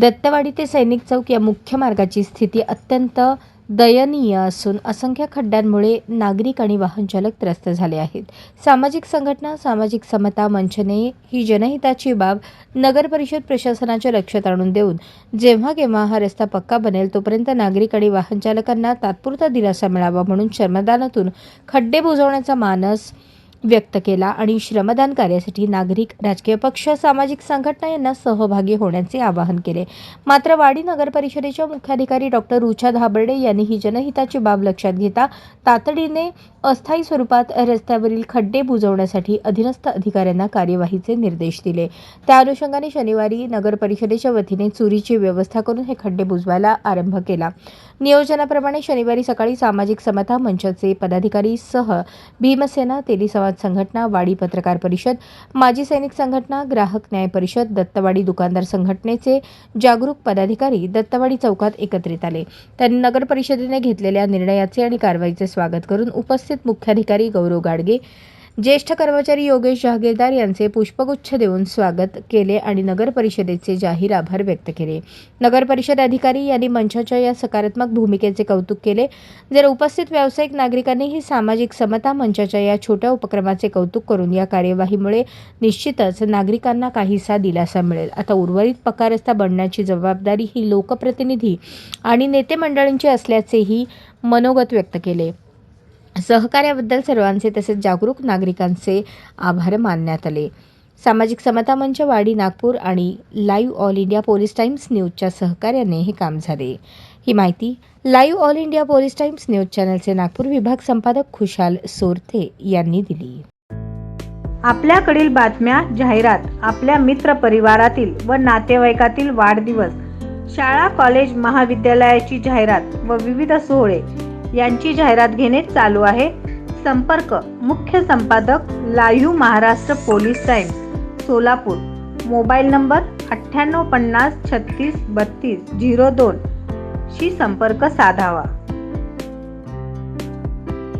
दत्तवाडी ते सैनिक चौक या मुख्य मार्गाची स्थिती अत्यंत दयनीय असून असंख्य खड्ड्यांमुळे नागरिक आणि वाहनचालक त्रस्त झाले आहेत. सामाजिक संघटना सामाजिक समता मंचने ही जनहिताची बाब नगर परिषद प्रशासनाच्या लक्षात आणून देऊन जेव्हा केव्हा हा रस्ता पक्का बनेल तोपर्यंत नागरिक आणि वाहनचालकांना तात्पुरता दिलासा मिळावा म्हणून श्रमदानातून खड्डे बुजवण्याचा मानस व्यक्त केला आणि श्रमदान कार्यासाठी नागरिक राजकीय पक्ष सामाजिक संघटना यांना सहभागी होण्याचे आवाहन केले. मात्र वाडी नगर परिषदेच्या मुख्याधिकारी डॉक्टर रुचा धाबर्डे यांनी ही जनहिताची बाब लक्षात घेता तातडीने अस्थायी स्वरूपात रस्त्यावरील खड्डे बुजवण्यासाठी अधीनस्थ अधिकाऱ्यांना कार्यवाहीचे निर्देश दिले. त्या अनुषंगाने शनिवारी नगर परिषदेच्या वतीने चोरीची व्यवस्था करून हे खड्डे बुजवायला आरंभ केला. नियोजनाप्रमाणे शनिवारी सकाळी सामाजिक समता मंचाचे पदाधिकारी सह भीमसेना तेली समाज संघटना वाडी पत्रकार परिषद माजी सैनिक संघटना ग्राहक न्याय परिषद दत्तवाडी दुकानदार संघटनेचे जागरूक पदाधिकारी दत्तवाडी चौकात एकत्रित आले. त्यांनी नगर परिषदेने घेतलेल्या निर्णयाचे आणि कारवाईचे स्वागत करून उपस्थित मुख्याधिकारी गौरव गाडगे ज्येष्ठ कर्मचारी योगेश जहागीरदार यांचे पुष्पगुच्छ देऊन स्वागत केले आणि नगर परिषदेचे जाहीर आभार व्यक्त केले. नगर परिषद अधिकारी यांनी मंचाच्या या सकारात्मक भूमिकेचे कौतुक केले. जर उपस्थित व्यावसायिक नागरिकांनीही सामाजिक समता मंचाच्या या छोट्या उपक्रमाचे कौतुक करून या कार्यवाहीमुळे निश्चितच नागरिकांना काहीसा दिलासा मिळेल. आता उर्वरित पक्का रस्ता बनण्याची जबाबदारी ही लोकप्रतिनिधी आणि नेते मंडळींची असल्याचेही मनोगत व्यक्त केले. सहकार्याबद्दल सर्वांचे तसेच जागरूक नागरिकांचे आभार मानण्यात आले. सामाजिक समता मंच वाडी नागपूर आणि live all India police times न्यूजच्या सहकार्याने हे काम झाले. ही माहिती live all India police times news चॅनलचे Nagpur विभाग संपादक खुशाल सोरथे यांनी दिली. आपल्याकडील बातम्या जाहिरात आपल्या मित्र परिवारातील व नातेवाईकातील वाढदिवस शाळा कॉलेज महाविद्यालयाची जाहिरात व विविध सोहळे यांची जाहिरात घेणे चालू आहे. संपर्क मुख्य संपादक live Maharashtra police time Solapur. Mobile number अठ्ठ्याण्णव पन्नास छत्तीस बत्तीस झिरो दोन शी संपर्क साधावा.